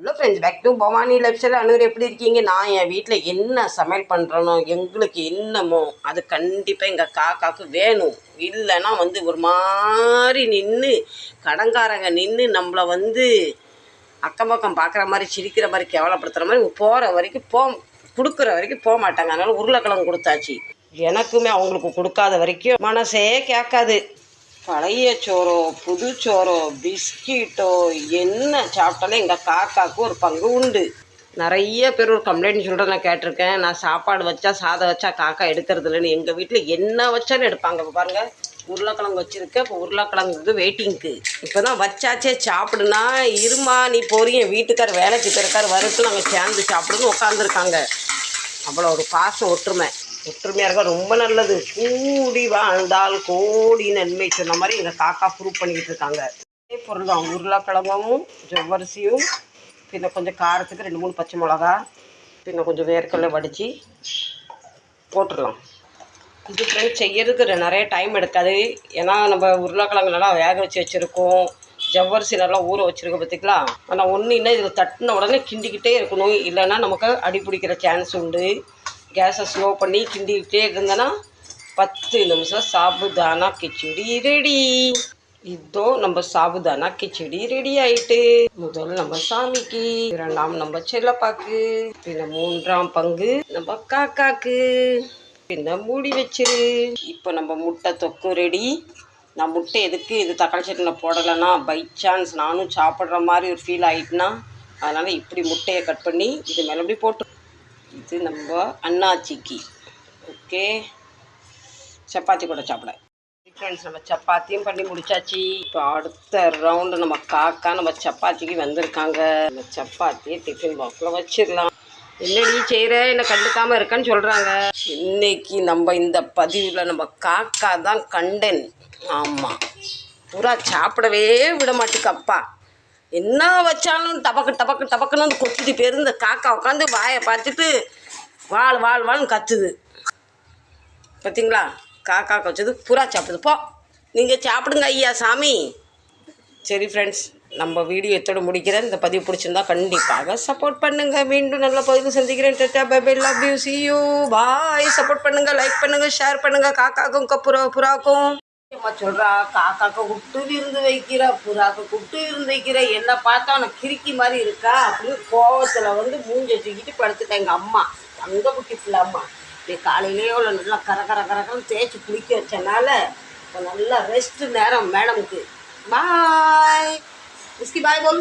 Hello friends back to Bhavani lifestyle அனுர் எப்படி இருக்கீங்க? நான் என் வீட்டில் என்ன சமையல் பண்ணுறனோ எங்களுக்கு என்னமோ அது கண்டிப்பாக எங்கள் காக்காவுக்கு வேணும். இல்லைன்னா வந்து ஒரு மாதிரி நின்று கடங்காரங்க நின்று நம்மளை வந்து அக்கம் பக்கம் பார்க்குற மாதிரி சிரிக்கிற மாதிரி கேவலப்படுத்துகிற மாதிரி போகிற வரைக்கும் போ கொடுக்குற வரைக்கும் போக மாட்டாங்க. அதனால் உருளைக்கிழங்கு கொடுத்தாச்சு. எனக்குமே அவங்களுக்கு கொடுக்காத வரைக்கும் மனசே கேட்காது. பழைய சோறோ புது சோறோ பிஸ்கிட்டோ என்ன சாப்பிட்டாலும் எங்கள் காக்காவுக்கு ஒரு பங்கு உண்டு. நிறைய பேர் ஒரு கம்ப்ளைண்ட் சொல்கிறத நான் கேட்டிருக்கேன். நான் சாப்பாடு வச்சா சாதம் வச்சா காக்கா எடுக்கிறது இல்லைன்னு எங்கள் வீட்டில் என்ன வச்சாலும் எடுப்பாங்க. இப்போ பாருங்கள் உருளைக்கிழங்கு வச்சுருக்கேன். இப்போ உருளைக்கிழங்கு வெயிட்டிங்க்கு இப்போ தான் வச்சாச்சே சாப்பிடுனா இருமா நீ போகிறீங்க வீட்டுக்கார் வேலைக்கு இருக்கார் வரட்டு நாங்கள் சேர்ந்து சாப்பிடுன்னு உட்காந்துருக்காங்க அவ்வளோ ஒரு பாசம் ஒற்றுமை. ஒற்றுமையாக இருக்க? ரொம்ப நல்லது. கூடி வாழ்ந்தால் கோடி நன்மை சொன்ன மாதிரி எங்கள் காக்கா ப்ரூவ் பண்ணிக்கிட்டு இருக்காங்க. அதே பொருள் தான். உருளைக்கிழங்கும் ஜவ்வரிசியும் பின்ன கொஞ்சம் காரத்துக்கு ரெண்டு மூணு பச்சை மிளகா பின்ன கொஞ்சம் வேர்க்கடலை வடித்து போட்டுடலாம். இது ஃப்ரெண்ட்ஸ் செய்யறதுக்கு நிறைய டைம் எடுக்காது. ஏன்னா நம்ம உருளைக்கிழங்கு நல்லா வேக வச்சு வச்சுருக்கோம். ஜவ்வரிசி நல்லா ஊற வச்சுருக்கோம் பார்த்திங்களா ஆனால் ஒன்று இன்னும் இதில் தட்டின உடனே கிண்டிக்கிட்டே இருக்கணும். இல்லைன்னா நமக்கு அடி பிடிக்கிற சான்ஸ் உண்டு. கேஸை ஸ்லோ பண்ணி கிண்டிக்கிட்டே இருந்தேன்னா பத்து நிமிஷம் சாபுதானா கிச்சடி ரெடி இதோ நம்ம சாபுதானா கிச்சடி ரெடி ஆயிட்டு. முதல் நம்ம சாமிக்கு இரண்டாம் நம்ம செல்லப்பாக்கு பின்ன மூன்றாம் பங்கு நம்ம காக்காக்கு. பின்ன மூடி வச்சிரு. இப்போ நம்ம முட்டை தொக்கு ரெடி நான் முட்டை எதுக்கு இது தக்காளி சட்னியில் போடலைன்னா பை சான்ஸ் நானும் சாப்பிட்ற மாதிரி ஒரு ஃபீல் ஆகிட்டுனா அதனால் இப்படி முட்டையை கட் பண்ணி இது மேலே இப்படி போட்டு இது நம்ம அண்ணாச்சிக்கு ஓகே. சப்பாத்தி கூட சாப்பிட. ஃப்ரெண்ட்ஸ் நம்ம சப்பாத்தியும் பண்ணி முடிச்சாச்சு. இப்போ அடுத்த ரவுண்டு நம்ம காக்கா நம்ம சப்பாத்திக்கு வந்திருக்காங்க. நம்ம சப்பாத்தியை டிஃபன் பாக்ஸில் வச்சிடலாம். என்னடி செய்கிற என்னை கண்டுக்காமல் இருக்கேன்னு சொல்கிறாங்க இன்னைக்கு நம்ம இந்த பதிவில் நம்ம காக்கா தான் கண்டன் ஆமாம் பூரா சாப்பிடவே விட மாட்டேக்கப்பா என்ன வச்சாலும் டபக்கு டபக்கு டபக்குன்னு வந்து கொத்திட்டு போயிரு இந்த காக்கா உட்காந்து வாயை பார்த்துட்டு வாழ் வாழ் வாழ்னு கத்துது. பார்த்தீங்களா காக்கா கச்சது புறா சாப்பிடுது. போ நீங்கள் சாப்பிடுங்க ஐயா சாமி. சரி ஃப்ரெண்ட்ஸ் நம்ம வீடியோ எத்தோட முடிக்கிறேன். இந்த பதிவு பிடிச்சிருந்தா கண்டிப்பாக சப்போர்ட் பண்ணுங்கள் மீண்டும் நல்ல பதிவு சந்திக்கிறேன். Tata bye love you see you bye support பண்ணுங்கள் லைக் பண்ணுங்கள் ஷேர் பண்ணுங்கள் காக்காக்கும் புறா புறாக்கும். அம்மா சொல்கிறா காக்காக்க விட்டு விருந்து வைக்கிற புறாக்க குட்டு விருந்து வைக்கிற என்னை பார்த்தா உனக்கு கிறுக்கி மாதிரி இருக்கா அப்படின்னு கோவத்தில் வந்து மூஞ்ச வச்சுக்கிட்டு படுத்துட்டேன் எங்கள் அம்மா. தங்க குட்டி பிள்ளை அம்மா. இப்படி காலையிலேயே அவ்வளோ நல்லா கர கர கரக்கன்னு தேய்ச்சி குளிக்க வச்சனால நல்லா ரெஸ்ட்டு நேரம் மேடமுக்கு. பாய் இஸ்கி பாய் போல்